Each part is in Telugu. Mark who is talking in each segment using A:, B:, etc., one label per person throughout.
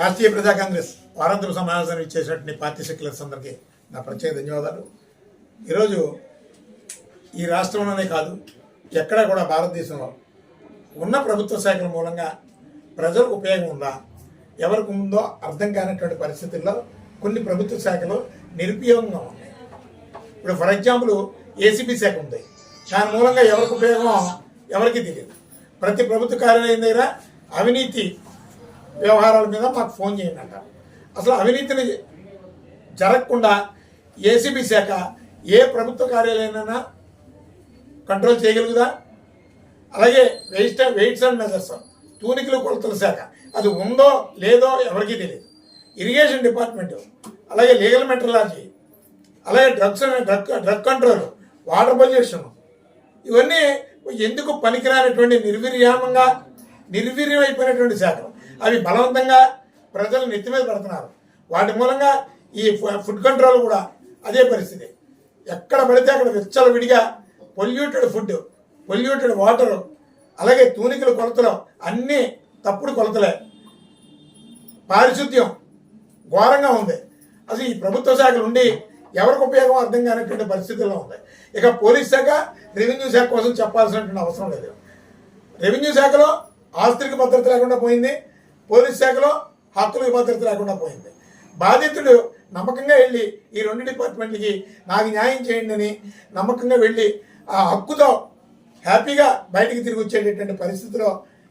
A: రాష్ట్రీయ ప్రజా కాంగ్రెస్ వారాంతర సమావేశం ఇచ్చేసినటువంటి పార్టీ సెక్యులర్స్ అందరికీ నా ప్రత్యేక ధన్యవాదాలు. ఈరోజు ఈ రాష్ట్రంలోనే కాదు ఎక్కడా కూడా భారతదేశంలో ఉన్న ప్రభుత్వ శాఖల మూలంగా ప్రజలకు ఉపయోగం ఉందా ఎవరికి ఉందో అర్థం కానటువంటి పరిస్థితుల్లో కొన్ని ప్రభుత్వ శాఖలు నిరుపయోగంగా ఉన్నాయి. ఇప్పుడు ఫర్ ఎగ్జాంపుల్ ఏసీబీ శాఖ ఉంది. దాని మూలంగా ఎవరికి ఉపయోగమో ఎవరికి తెలియదు. ప్రతి ప్రభుత్వ కార్యాలయం దగ్గర అవినీతి వ్యవహారాల మీద మాకు ఫోన్ చేయండి అంటారు అసలు అవినీతిని జరగకుండా ఏసీబీ శాఖ ఏ ప్రభుత్వ కార్యాలయమైనా కంట్రోల్ చేయగలుగుదా? అలాగే వెయిట్ వెయిట్స్ అండ్ మెజర్స్ తూనికలు కొలతల శాఖ. అది ఉందో లేదో ఎవరికీ తెలియదు. ఇరిగేషన్ డిపార్ట్మెంట్ అలాగే లీగల్ మెట్రలాజీ అలాగే drugs drug drug control water pollution ఇవన్నీ ఎందుకు పనికిరానటువంటి నిర్వీర్యామంగా నిర్వీర్యమైపోయినటువంటి శాఖలు? అవి బలవంతంగా ప్రజలు నెత్తి మీద పెడుతున్నారు. వాటి మూలంగా ఈ ఫుడ్ కంట్రోల్ కూడా అదే పరిస్థితి. ఎక్కడ పడితే అక్కడ విచ్చల విడిగా పొల్యూటెడ్ ఫుడ్ పొల్యూటెడ్ వాటర్ అలాగే తూనికల కొలతలు అన్నీ తప్పుడు కొలతలే. పారిశుద్ధ్యం ఘోరంగా ఉంది. అసలు ఈ ప్రభుత్వ శాఖలు ఉండి ఎవరికి ఉపయోగం అర్థం కానటువంటి పరిస్థితుల్లో ఉంది. ఇక పోలీస్ శాఖ రెవెన్యూ శాఖ కోసం చెప్పాల్సినటువంటి అవసరం లేదు. రెవెన్యూ శాఖలో ఆస్తులకు భద్రత లేకుండా పోయింది. పోలీస్ శాఖలో హక్కులకు భద్రత లేకుండా పోయింది. బాధితుడు నమ్మకంగా వెళ్ళి ఈ రెండు డిపార్ట్మెంట్లకి నాకు న్యాయం చేయండి అని నమ్మకంగా వెళ్ళి ఆ హక్కుతో హ్యాపీగా బయటికి తిరిగి వచ్చేటటువంటి పరిస్థితిలో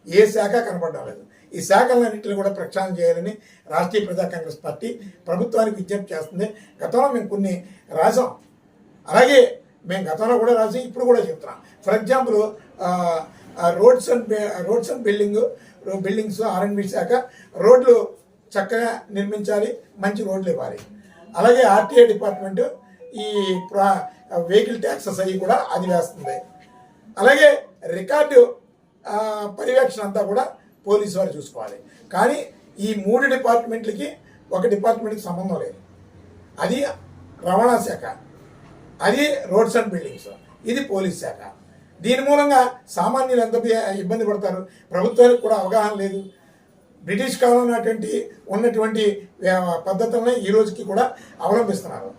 A: ఏ శాఖ కనపడడం లేదు. ఈ శాఖలన్నింటినీ కూడా ప్రక్షాళన చేయాలని రాష్ట్రీయ ప్రజా కాంగ్రెస్ పార్టీ ప్రభుత్వానికి విజ్ఞప్తి చేస్తుంది. గతంలో మేము కొన్ని రాసాం. అలాగే మేము గతంలో కూడా రాసి ఇప్పుడు కూడా చెప్తున్నాం. For example roads and roads and building buildings R and B శాఖ రోడ్లు చక్కగా నిర్మించాలి మంచి రోడ్లు ఇవ్వాలి. అలాగే ఆర్టీఏ డిపార్ట్మెంట్ ఈ ప్రా వెహికల్ ట్యాక్సెస్ అవి కూడా అది వేస్తుంది. అలాగే రికార్డు పర్యవేక్షణ అంతా కూడా పోలీసు వారు చూసుకోవాలి. కానీ ఈ మూడు డిపార్ట్మెంట్లకి ఒక డిపార్ట్మెంట్కి సంబంధం లేదు. అది రవాణా శాఖ అది రోడ్స్ అండ్ బిల్డింగ్స్ ఇది పోలీస్ శాఖ. దీని మూలంగా సామాన్యులు ఎంత ఇబ్బంది పడతారు? ప్రభుత్వానికి కూడా అవగాహన లేదు. బ్రిటిష్ కాలం నాటువంటి ఉన్నటువంటి వ్యా- పద్ధతులను ఈ రోజుకి కూడా అవలంబిస్తున్నారు.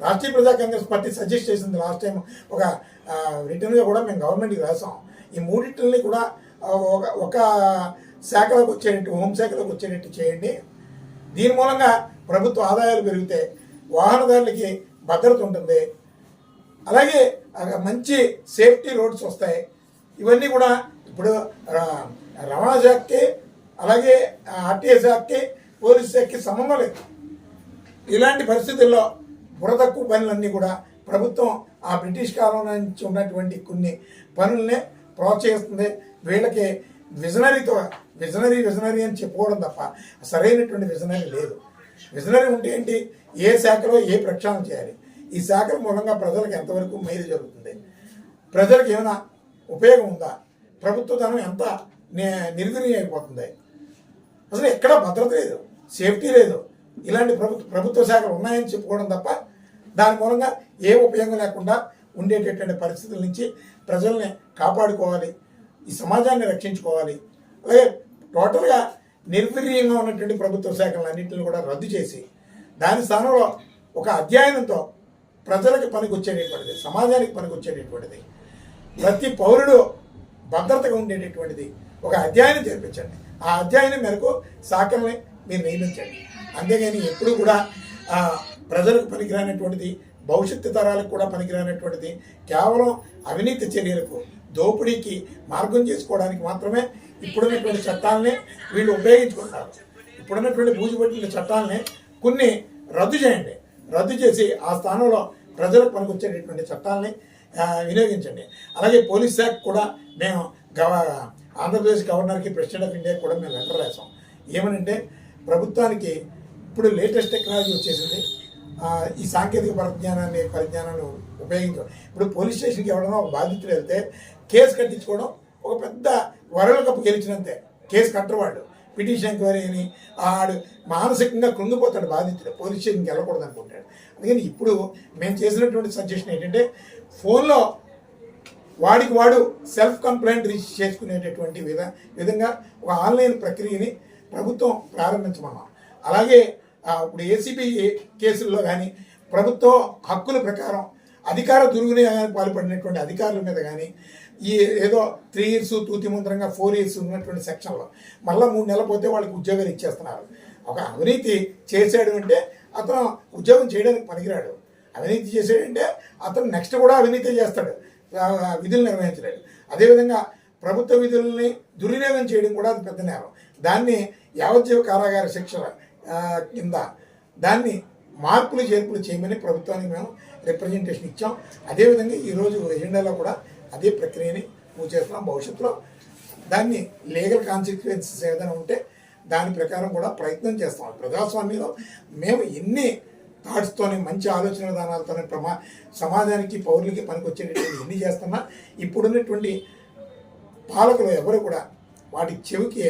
A: రాష్ట్రీయ ప్రజా కాంగ్రెస్ పార్టీ సజెస్ట్ చేసింది లాస్ట్ టైం ఒక రిటర్న్గా కూడా మేము గవర్నమెంట్కి రాసాం. ఈ మూడింటిని కూడా ఒక ఒక శాఖలోకి వచ్చేటట్టు హోంశాఖలకు వచ్చేటట్టు చేయండి. దీని మూలంగా ప్రభుత్వ ఆదాయాలు పెరిగితే వాహనదారులకి భద్రత ఉంటుంది. అలాగే మంచి సేఫ్టీ రోడ్స్ వస్తాయి. ఇవన్నీ కూడా ఇప్పుడు రవాణా శాఖకి అలాగే ఆర్టీఏ శాఖకి పోలీస్ శాఖకి సంబంధం లేదు. ఇలాంటి పరిస్థితుల్లో బురదక్కు పనులన్నీ కూడా ప్రభుత్వం ఆ బ్రిటిష్ కాలం నుంచి ఉన్నటువంటి కొన్ని పనుల్ని ప్రోత్సహిస్తుంది. వీళ్ళకి విజనరీతో విజనరీ విజనరీ అని చెప్పుకోవడం తప్ప సరైనటువంటి విజనరీ లేదు. విజనరీ ఉంటే ఏంటి? ఏ శాఖలో ఏ ప్రక్షాళన చేయాలి? ఈ శాఖల మూలంగా ప్రజలకు ఎంతవరకు మేలు జరుగుతుంది? ప్రజలకు ఏమైనా ఉపయోగం ఉందా? ప్రభుత్వ ధనం ఎంత ని- అయిపోతుంది అసలు ఎక్కడ భద్రత లేదు సేఫ్టీ లేదు. ఇలాంటి ప్రభుత్వ ప్రభుత్వ శాఖలు ఉన్నాయని చెప్పుకోవడం తప్ప దాని మూలంగా ఏ ఉపయోగం లేకుండా ఉండేటటువంటి పరిస్థితుల నుంచి ప్రజల్ని కాపాడుకోవాలి ఈ సమాజాన్ని రక్షించుకోవాలి. అలాగే టోటల్గా నిర్వీర్యంగా ఉన్నటువంటి ప్రభుత్వ శాఖలన్నింటిని కూడా రద్దు చేసి దాని స్థానంలో ఒక అధ్యయనంతో ప్రజలకు పనికొచ్చేటటువంటిది సమాజానికి పనికొచ్చేటటువంటిది ప్రతి పౌరుడు భద్రతగా ఉండేటటువంటిది ఒక అధ్యయనం చేర్పించండి ఆ అధ్యాయనం మేరకు శాఖల్ని మీరు నియమించండి. అంతేగాని ఎప్పుడు కూడా ప్రజలకు పనికిరానటువంటిది భవిష్యత్తు తరాలకు కూడా పనికిరానటువంటిది కేవలం అవినీతి చర్యలకు దోపిడీకి మార్గం చేసుకోవడానికి మాత్రమే ఇప్పుడున్నటువంటి చట్టాలని వీళ్ళు ఉపయోగించుకుంటారు ఇప్పుడున్నటువంటి బూజుపట్టిన చట్టాలని కొన్ని రద్దు చేయండి. రద్దు చేసి ఆ స్థానంలో ప్రజలకు పనికొచ్చేటటువంటి చట్టాలని వినియోగించండి. అలాగే పోలీస్ శాఖ కూడా మేము గవ ఆంధ్రప్రదేశ్ గవర్నర్కి ప్రెసిడెంట్ ఆఫ్ ఇండియా కూడా మేము లెటర్ రాసాం. ఏమనంటే ప్రభుత్వానికి ఇప్పుడు లేటెస్ట్ టెక్నాలజీ వచ్చేసింది. ఈ సాంకేతిక పరిజ్ఞానాన్ని పరిజ్ఞానాన్ని ఉపయోగించడం ఇప్పుడు పోలీస్ స్టేషన్కి ఎవరైనా ఒక బాధితులు వెళ్తే కేసు కట్టించుకోవడం ఒక పెద్ద వరల్డ్ కప్ గెలిచినంతే కేసు కట్టవాడు పిటిషన్ ఎంక్వైరీ అని ఆడు మానసికంగా కృంగిపోతాడు బాధితుడు. పోలీస్ స్టేషన్కి వెళ్ళకూడదు అనుకుంటాడు. అందుకని ఇప్పుడు మేము చేసినటువంటి సజెషన్ ఏంటంటే ఫోన్లో వాడికి వాడు సెల్ఫ్ కంప్లైంట్ రిజిస్టర్ చేసుకునేటటువంటి విధ విధంగా ఒక ఆన్లైన్ ప్రక్రియని ప్రభుత్వం ప్రారంభించమన్నాం. అలాగే ఇప్పుడు ఏసీబీ కేసుల్లో కానీ ప్రభుత్వ హక్కుల ప్రకారం అధికార దుర్వినియోగానికి పాల్పడినటువంటి అధికారుల మీద కానీ ఈ ఏదో త్రీ ఇయర్స్ తూతి మంత్రంగా ఫోర్ ఇయర్స్ ఉన్నటువంటి సెక్షన్లో మళ్ళీ మూడు నెలలు పోతే వాళ్ళకి ఉద్యోగాలు ఇచ్చేస్తున్నారు. ఒక అవినీతి చేశాడు అంటే అతను ఉద్యోగం చేయడానికి పనికిరాడు. అవినీతి చేశాడంటే అతను నెక్స్ట్ కూడా అవినీతి చేస్తాడు. విధులు నిర్వహించలేడు అదేవిధంగా ప్రభుత్వ విధుల్ని దుర్వినియోగం చేయడం కూడా అది పెద్ద నేరం. దాన్ని యావజ్జీవ కారాగార శిక్షల కింద దాన్ని మార్పులు చేర్పులు చేయమని ప్రభుత్వానికి మేము రిప్రజెంటేషన్ ఇచ్చాం. అదేవిధంగా ఈరోజు ఎజెండాలో కూడా అదే ప్రక్రియని మూవ్ చేస్తున్నాం భవిష్యత్తులో దాన్ని లీగల్ కాన్సిక్వెన్సెస్ ఏదైనా ఉంటే దాని ప్రకారం కూడా ప్రయత్నం చేస్తాం. ప్రజాస్వామ్యంలో మేము ఎన్ని థాట్స్తోని మంచి ఆలోచన విధానాలతోనే ప్రమా సమాజానికి పౌరులకి పనికొచ్చేటటువంటి ఎన్ని చేస్తున్నా ఇప్పుడున్నటువంటి పాలకులు ఎవరు కూడా వాటి చెవికి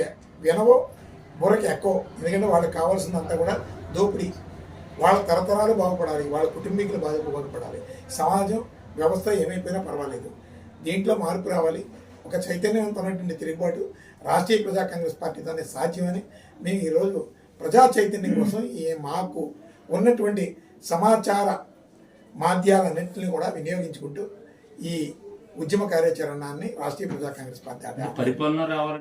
A: వినవో బుర్రకి ఎక్కువ ఎందుకంటే వాళ్ళకి కావాల్సిందంతా కూడా దోపిడీ. వాళ్ళ తరతరాలు బాగుపడాలి వాళ్ళ కుటుంబీకులు బాగా బాగుపడాలి. సమాజం వ్యవస్థ ఏమైపోయినా పర్వాలేదు. దీంట్లో మార్పు రావాలి? ఒక చైతన్యవంతమైనటువంటి తిరుగుబాటు రాష్ట్రీయ ప్రజా కాంగ్రెస్ పార్టీ దానికి సాధ్యమని మేము ఈరోజు ప్రజా చైతన్యం కోసం ఈ మాకు ఉన్నటువంటి సమాచార మాధ్యాలన్నింటినీ కూడా వినియోగించుకుంటూ ఈ ఉద్యమ కార్యాచరణాన్ని రాష్ట్రీయ ప్రజా కాంగ్రెస్ పార్టీ
B: పరిపాలన రావాలి.